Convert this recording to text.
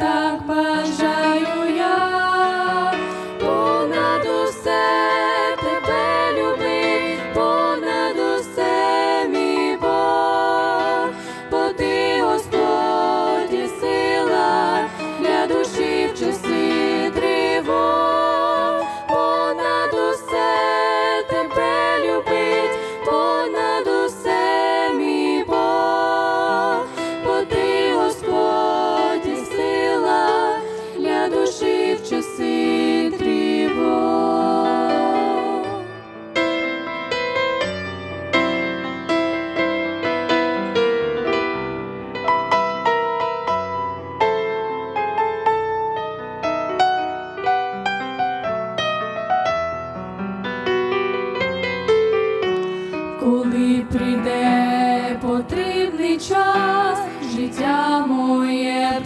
так бажаю. прийде потрібний час життя моє.